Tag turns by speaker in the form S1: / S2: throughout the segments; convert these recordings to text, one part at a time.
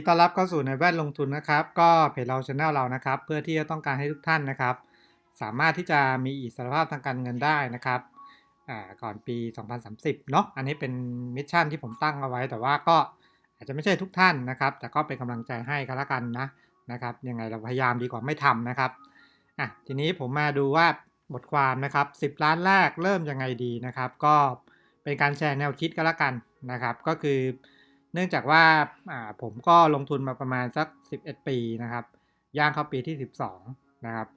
S1: ยินดีต้อนรับเข้าสู่ในแวดลงทุนนะครับ ก็เพจเราช anel เรานะครับ เพื่อที่จะต้องการให้ทุกท่านนะครับ สามารถที่จะมีอิสรภาพทางการเงินได้นะครับอ่าก่อนปี 2030 เนาะอันนี้เป็นมิชชั่นที่ผมตั้งเอาไว้ แต่ว่าก็อาจจะไม่ใช่ทุกท่านนะครับ แต่ก็เป็นกำลังใจให้กันละกันนะนะครับยังไงเราพยายามดีกว่าไม่ทำนะครับอะทีนี้ผมมาดูว่าบทความนะครับ 10 ล้านแรกเริ่มยังไงดีนะครับ ก็เป็นการแชร์แนวคิดกันละกันนะครับ ก็คือ เนื่องจากว่าผมก็ลงทุนมาประมาณสัก 11 ปีนะครับ ย่างเข้าปีที่ 12 นะครับ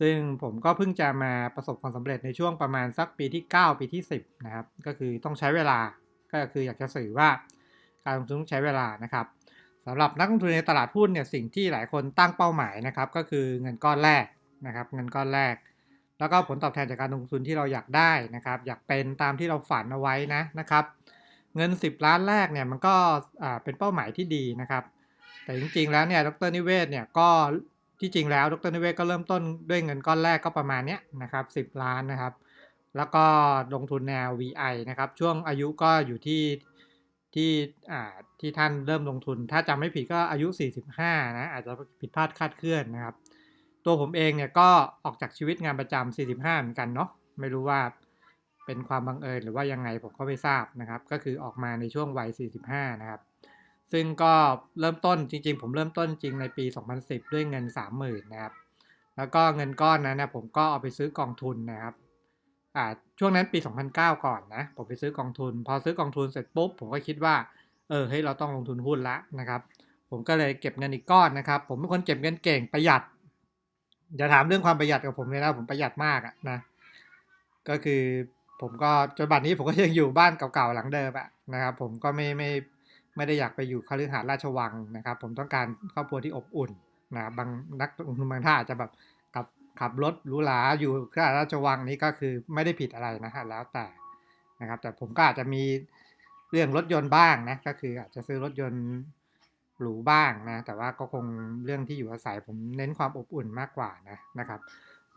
S1: ซึ่งผมก็เพิ่งจะมาประสบความสำเร็จในช่วงประมาณสักปีที่ 9 ปีที่ 10 นะครับ ก็คือต้องใช้เวลา ก็คืออยากจะสื่อว่าการลงทุนต้องใช้เวลานะครับสำหรับนักลงทุนในตลาดหุ้นเนี่ยสิ่งที่หลายคนตั้งเป้าหมายนะครับ ก็คือเงินก้อนแรกนะครับ เงินก้อนแรก แล้วก็ผลตอบแทนจากการลงทุนที่เราอยากได้นะครับ อยากเป็นตามที่เราฝันเอาไว้นะนะครับ เงิน 10 ล้านแรกเนี่ยมันก็เป็นเป้าหมายที่ดีนะครับ แต่จริงๆแล้วเนี่ยดรนิเวศเนี่ยก็ที่จริงแล้วดรนิเวศก็เริ่มต้นด้วยเงินก้อนแรกก็ประมาณนี้นะครับ10 ล้านนะครับ แล้วก็ลงทุนแนว VI นะครับช่วงอายุก็อยู่ที่ที่อ่าที่ท่านเริ่มลงทุน ถ้าจำไม่ผิดก็อายุ 45 นะอาจจะผิดพลาดคาดเคลื่อนนะครับ ตัวผมเองเนี่ยก็ออกจากชีวิตงานประจำ45 เหมือนกันเนาะไม่รู้ว่า เป็นความบังเอิญหรือว่ายังไงผมก็ไม่ทราบนะครับ ก็คือออกมาในช่วงวัย 45 นะครับ ซึ่งก็เริ่มต้นจริง ๆ ผมเริ่มต้นจริงในปี 2010 ด้วยเงิน 30,000นะครับ แล้วก็เงินก้อนนั้นนะผมก็เอาไปซื้อกองทุนนะครับอ่าช่วงนั้นปี 2009 ก่อนนะผมไปซื้อกองทุน พอซื้อกองทุนเสร็จปุ๊บผมก็คิดว่าเออเฮ้ยเราต้องลงทุนหุ้นละนะครับ ผมก็เลยเก็บเงินอีกก้อนนะครับ ผมเป็นคนเก็บเงินเก่งประหยัดอย่าถามเรื่องความประหยัดกับผมเลยนะผมประหยัดมากอะนะก็คือ ผมก็จนบัดนี้ผมก็ยังอยู่บ้านเก่าๆหลังเดิมอะนะครับ ผมก็ไม่ไม่ไม่ได้อยากไปอยู่คฤหาสน์ราชวังนะครับ ผมต้องการครอบครัวที่อบอุ่นนะบางนักลงทุนบางท่านอาจจะแบบขับขับรถหรูหราอยู่คฤหาสน์ราชวังนี้ก็คือไม่ได้ผิดอะไรนะฮะแล้วแต่นะครับ แต่ผมก็อาจจะมีเรื่องรถยนต์บ้างนะก็คืออาจจะซื้อรถยนต์หรูบ้างนะ แต่ว่าก็คงเรื่องที่อยู่อาศัยผมเน้นความอบอุ่นมากกว่านะนะครับ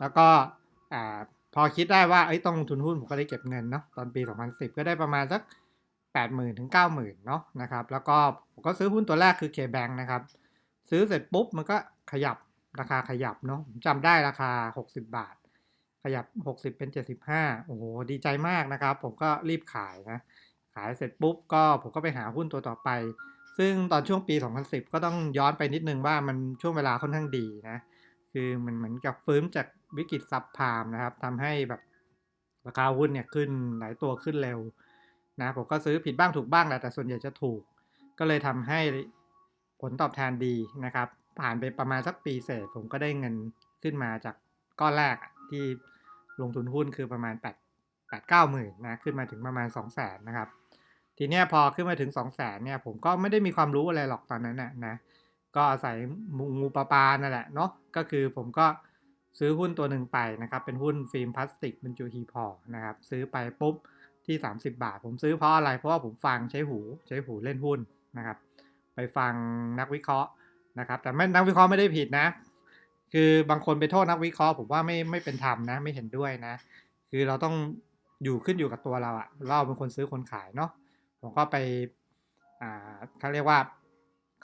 S1: แล้วก็อ่า พอคิดได้ว่าไอ้ต้องลงทุนหุ้นผมก็ได้เก็บเงินเนาะตอนปี 2010 ก็ได้ประมาณสัก 80,000 ถึง 90,000 เนาะนะครับแล้วก็ผมก็ซื้อหุ้นตัวแรกคือ KBank นะครับ ซื้อเสร็จปุ๊บมันก็ขยับราคาขยับเนาะจำได้ราคา 60 บาท ขยับ 60 เป็น 75 โอ้โห ดีใจมากนะครับ ผมก็รีบขายนะ ขายเสร็จปุ๊บก็ผมก็ไปหาหุ้นตัวต่อไป ซึ่งตอนช่วงปี 2010 ก็ต้องย้อนไปนิดนึงว่ามันช่วงเวลาค่อนข้างดีนะ คือมันเหมือนกับฟื้นจากวิกฤตซับพามนะครับทำให้แบบราคาหุ้นเนี่ยขึ้นหลายตัวขึ้นเร็วนะผมก็ซื้อผิดบ้างถูกบ้างแหละแต่ส่วนใหญ่จะถูก ก็เลยทำให้ผลตอบแทนดีนะครับ ผ่านไปประมาณสักปีเศษ ผมก็ได้เงินขึ้นมาจากก้อนแรกที่ลงทุนหุ้นคือประมาณ 8 8 9หมื่นนะขึ้นมาถึงประมาณ 2 0 0แสนนะครับ ทีเนี้ยพอขึ้นมาถึง 2 0 0แสนเนี่ยผมก็ไม่ได้มีความรู้อะไรหรอกตอนนั้นนะนะ ก็อาศัยงูปลาปลานั่นแหละเนาะก็คือผมก็ซื้อหุ้นตัวหนึ่งไปนะครับ เป็นหุ้นฟิล์มพลาสติกบรรจุฮีพอนะครับ ซื้อไปปุ๊บที่ 30 บาท ผมซื้อเพราะอะไร เพราะว่าผมฟังใช้หูใช้หูเล่นหุ้นนะครับ ไปฟังนักวิเคราะห์นะครับ แต่ไม่นักวิเคราะห์ไม่ได้ผิดนะ คือบางคนไปโทษนักวิเคราะห์ผมว่าไม่ไม่เป็นธรรมนะไม่เห็นด้วยนะ คือเราต้องอยู่ขึ้นอยู่กับตัวเราอะเราเป็นคนซื้อคนขายเนาะผมก็ไปอ่าเขาเรียกว่า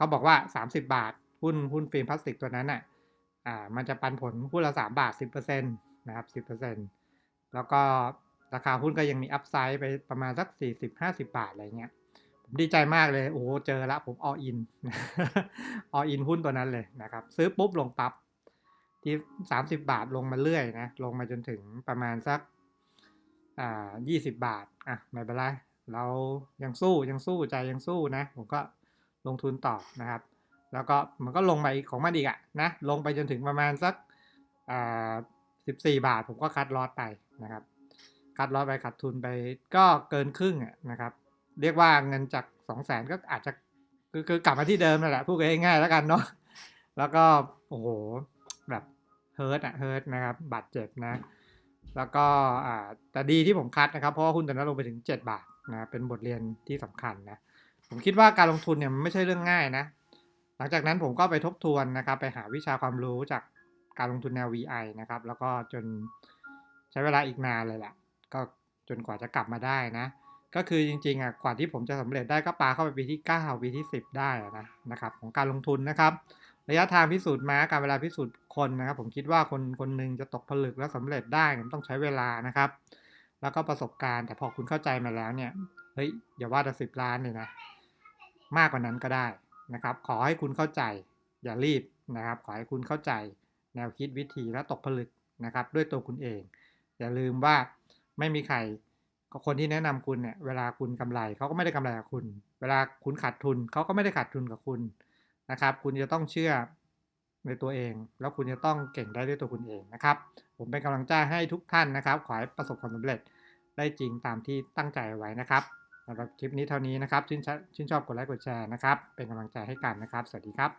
S1: เขาบอกว่า 30 บาท หุ้นหุ้นฟิล์มพลาสติกตัวนั้นอะอ่ามันจะปันผลหุ้นละ3บาท 10%นะครับ 10%แล้วก็ราคาหุ้นก็ยังมีอัพไซด์ไปประมาณสัก 40-50 บาทอะไรเงี้ยผมดีใจมากเลยโอ้เจอล้วผมออินออินหุ้นตัวนั้นเลยนะครับ ซื้อปุ๊บลงปับ๊บที่ 30 บาทลงมาเรื่อยนะลงมาจนถึงประมาณสักอ่า20 บาทอะไม่เป็นไรเรายังสู้ยังสู้ใจยังสู้นะ ผมก็ ลงทุนต่อนะครับ แล้วก็มันก็ลงไปของมันอีกอะนะลงไปจนถึงประมาณสักอ่า14บาท ผมก็คัดลอตไปนะครับ คัดลอสไปขาดทุนไปก็เกินครึ่งนะครับ เรียกว่าเงินจาก2 0 0แสนก็อาจจะคือคือกลับมาที่เดิมนั่นแหละพูดง่ายๆแล้วกันเนาะแล้วก็โอ้โหแบบเฮิร์ตอะเฮิร์ตนะครับบาดเจ็บนะ แล้วก็อ่าแต่ดีที่ผมคัดนะครับ เพราะว่าหุ้นตัวนั้นลงไปถึง 7 บาทนะเป็นบทเรียนที่สำคัญนะ ผมคิดว่าการลงทุนเนี่ยมันไม่ใช่เรื่องง่ายนะ หลังจากนั้นผมก็ไปทบทวนนะครับ ไปหาวิชาความรู้จากการลงทุนแนว VI นะครับ แล้วก็จนใช้เวลาอีกนานเลยแหละ ก็จนกว่าจะกลับมาได้นะ ก็คือจริงๆอะกว่าที่ผมจะสำเร็จได้ก็ปาเข้าไปปีที่ 9 ปีที่ 10 ได้นะนะครับของการลงทุนนะครับ ระยะทางพิสูจน์มาการเวลาพิสูจน์คนนะครับ ผมคิดว่าคนคนหนึ่งจะตกผลึกและสำเร็จได้มันต้องใช้เวลานะครับ แล้วก็ประสบการณ์ แต่พอคุณเข้าใจมาแล้วเนี่ยเฮ้ยอย่าว่าแต่สิบล้านเลยนะ มากกว่านั้นก็ได้นะครับ ขอให้คุณเข้าใจอย่ารีบนะครับ ขอให้คุณเข้าใจแนวคิดวิธีและตกผลึกนะครับ ด้วยตัวคุณเอง อย่าลืมว่าไม่มีใครก็คนที่แนะนำคุณเนี่ยเวลาคุณกำไรเขาก็ไม่ได้กำไรกับคุณ เวลาคุณขาดทุนเขาก็ไม่ได้ขาดทุนกับคุณนะครับ คุณจะต้องเชื่อ ในตัวเอง แล้วคุณจะต้องเก่งได้ด้วยตัวคุณเองนะครับ ผมเป็นกำลังใจให้ทุกท่านนะครับ ขอให้ประสบความสำเร็จได้จริงตามที่ตั้งใจไว้นะครับสำหรับคลิปนี้เท่านี้นะครับ ชื่นชชื่นชอบกดไลค์กดแชร์นะครับ เป็นกำลังใจให้กันนะครับ สวัสดีครับ